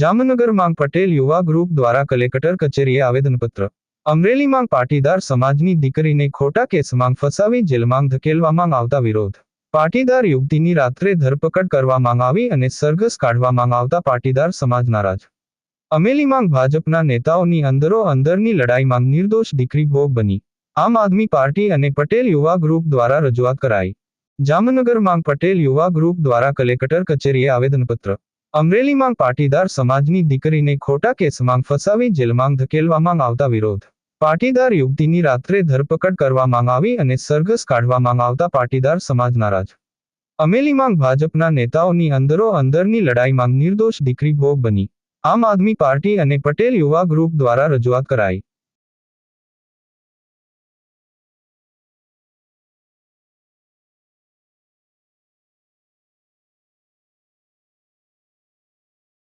જામનગર માંગ પટેલ યુવા ગ્રુપ દ્વારા કલેક્ટર કચેરીએ આવેદનપત્ર અમરેલી માંગ પાટીદાર સમાજની દીકરીને ખોટા કેસમાં ફસાવી જેલમાં ધકેલવામાં આવતા વિરોધ. પાટીદાર યુવતીની રાત્રે ધરપકડ કરવામાં આવી અને સરઘસ કાઢવામાં આવતા પાટીદાર સમાજ નારાજ. અમેલી માંગ ભાજપના નેતાઓની અંદરો અંદરની લડાઈમાં નિર્દોષ દીકરી ભોગ બની. આમ આદમી પાર્ટી અને પટેલ યુવા ગ્રુપ દ્વારા રજૂઆત કરાઈ. જામનગર માંગ પટેલ યુવા ગ્રુપ દ્વારા કલેક્ટર કચેરીએ આવેદનપત્ર અમરેલી માંગ પાટીદાર સમાજની દીકરીને ખોટા કેસમાં ફસાવી જેલમાં ધકેલવામાં આવતા વિરોધ. પાટીદાર યુવતીની રાત્રે ધરપકડ કરવામાં આવી અને સરઘસ કાઢવામાં આવતા પાટીદાર સમાજ નારાજ. અમરેલીમાં ભાજપના નેતાઓની અંદરો અંદરની લડાઈમાં નિર્દોષ દીકરી ભોગ બની. આમ આદમી પાર્ટી અને પટેલ યુવા ગ્રુપ દ્વારા રજૂઆત કરાઈ.